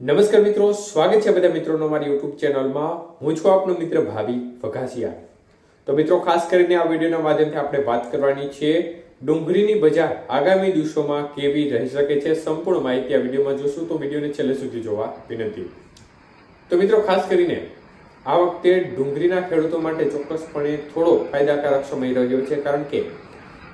નમસ્કાર મિત્રો, સ્વાગત છે બધા મિત્રોનો મારી યુટ્યુબ ચેનલમાં. હું છું આપનો મિત્ર ભાવી વઘાસિયા. તો મિત્રો, ખાસ કરીને આ વિડીયોના માધ્યમથી આપણે વાત કરવાની છે, ડુંગળીની બજાર આગામી દિવસોમાં કેવી રહી શકે છે, સંપૂર્ણ માહિતી આ વિડીયોમાં જોશું. તો વિડીયોને છેલ્લે સુધી જોવા વિનંતી. તો મિત્રો, ખાસ કરીને આ વખતે ડુંગળીના ખેડૂતો માટે ચોક્કસપણે થોડો ફાયદાકારક સમય રહ્યો છે, કારણ કે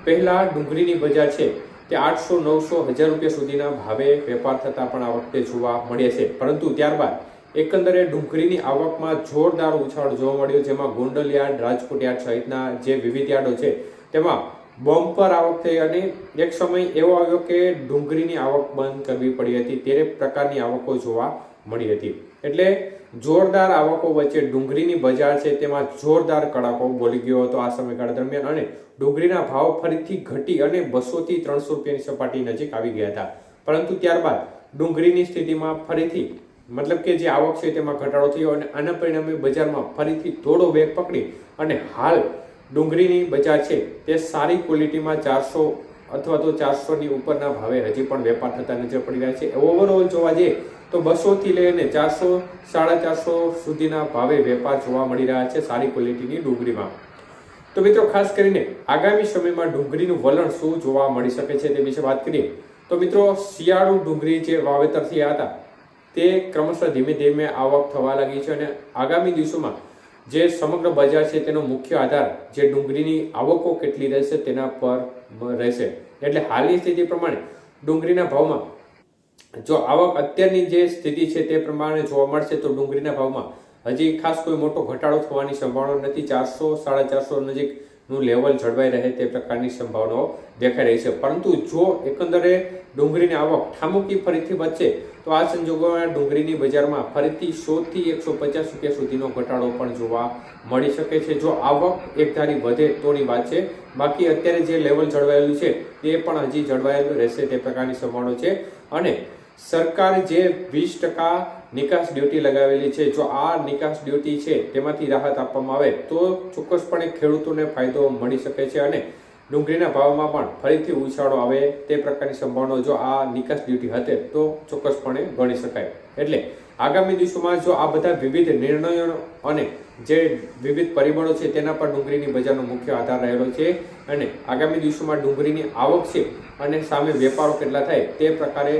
પહેલા ડુંગળીની બજાર છે તે આઠસો, નવસો, હજાર રૂપિયા સુધીના ભાવે વેપાર થતા પણ આ વખતે જોવા મળે છે. પરંતુ ત્યારબાદ એકંદરે ડુંગળીની આવકમાં જોરદાર ઉછાળ જોવા મળ્યો, જેમાં ગોંડલ યાર્ડ, રાજકોટ યાર્ડ સહિતના જે વિવિધ યાર્ડો છે, તેમાં બમ્પર આવક થઈ અને એક સમય એવો આવ્યો કે ડુંગળીની આવક બંધ કરવી પડી હતી. તે પ્રકારની આવકો જોવા મળી હતી. એટલે જોરદાર આવકો વચ્ચે ડુંગળીની બજાર છે તેમાં જોરદાર કડાકો બોલી ગયો હતો આ સમયગાળા દરમિયાન અને ડુંગળીના ભાવ ફરીથી ઘટી અને બસો થી ત્રણસો રૂપિયાની સપાટી નજીક આવી ગયા હતા. પરંતુ ત્યારબાદ ડુંગળીની સ્થિતિમાં ફરીથી, મતલબ કે જે આવક છે તેમાં ઘટાડો થયો અને આના પરિણામે બજારમાં ફરીથી થોડો વેગ પકડી અને હાલ ડુંગળીની બજાર છે તે સારી ક્વોલિટીમાં ચારસો અથવા તો ચારસોની ઉપરના ભાવે હજી પણ વેપાર થતા નજર પડી રહ્યા છે. ઓવરઓલ જોવા જઈએ તો બસોથી લઈને ચારસો, સાડા ચારસો સુધીના ભાવે વેપાર જોવા મળી રહ્યા છે સારી ક્વોલિટીની ડુંગળીમાં. તો મિત્રો, ખાસ કરીને આગામી સમયમાં ડુંગળીનું વલણ શું જોવા મળી શકે છે તે વિશે વાત કરીએ. તો મિત્રો, શિયાળુ ડુંગળી જે વાવેતર થયા હતા, તે ક્રમશઃ ધીમે ધીમે આવક થવા લાગી છે અને આગામી દિવસોમાં જે સમગ્ર બજાર છે તેનો મુખ્ય આધાર જે ડુંગળીની આવકો કેટલી રહેશે તેના પર રહેશે. એટલે હાલની સ્થિતિ પ્રમાણે ડુંગળીના ભાવમાં જો આવક અત્યારની જે સ્થિતિ છે તે પ્રમાણે જોવા મળશે તો ડુંગળીના ભાવમાં હજી ખાસ કોઈ મોટો ઘટાડો થવાની સંભાવના નથી. ચારસો, સાડા ચારસો નજીકનું લેવલ જળવાઈ રહે તે પ્રકારની સંભાવનાઓ દેખાઈ રહી છે. પરંતુ જો એકંદરે ડુંગળીની આવક ઠામુકી ફરીથી વધશે, તો આ સંજોગોમાં ડુંગળીની બજારમાં ફરીથી સોથી એકસો પચાસ રૂપિયા સુધીનો ઘટાડો પણ જોવા મળી શકે છે. જો આવક એકધારી વધે તોની વાત છે. બાકી અત્યારે જે લેવલ જળવાયેલું છે, તે પણ હજી જળવાયેલું રહેશે તે પ્રકારની સંભાવના છે. અને સરકાર જે વીસ ટકા નિકાસ ડ્યુટી લગાવેલી છે, જો આ નિકાસ ડ્યુટી છે તેમાંથી રાહત આપવામાં આવે, તો ચોક્કસપણે ખેડૂતોને ફાયદો મળી શકે છે અને ડુંગળીના ભાવમાં પણ ફરીથી ઉછાળો આવે તે પ્રકારની સંભાવનાઓ જો આ નિકાસ ડ્યુટી હતે, તો ચોક્કસપણે ગણી શકાય. એટલે આગામી દિવસોમાં જો આ બધા વિવિધ નિર્ણયો અને જે વિવિધ પરિબળો છે તેના પર ડુંગળીની બજારનો મુખ્ય આધાર રહેલો છે અને આગામી દિવસોમાં ડુંગળીની આવક છે અને સામે વેપારો કેટલા થાય તે પ્રકારે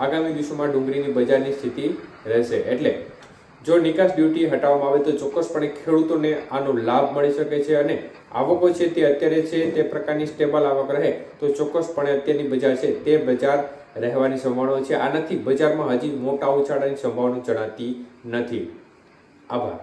આગામી દિવસોમાં ડુંગળીની બજારની સ્થિતિ રહેશે. એટલે જો નિકાસ ડ્યુટી હટાવવામાં આવે તો ચોક્કસપણે ખેડૂતોને આનો લાભ મળી શકે છે અને આવકો છે તે અત્યારે છે તે પ્રકારની સ્ટેબલ આવક રહે તો ચોક્કસપણે અત્યારની બજાર છે તે બજાર રહેવાની સંભાવના છે. આનાથી બજારમાં હજી મોટા ઉછાળાની સંભાવના જણાતી નથી. આભાર.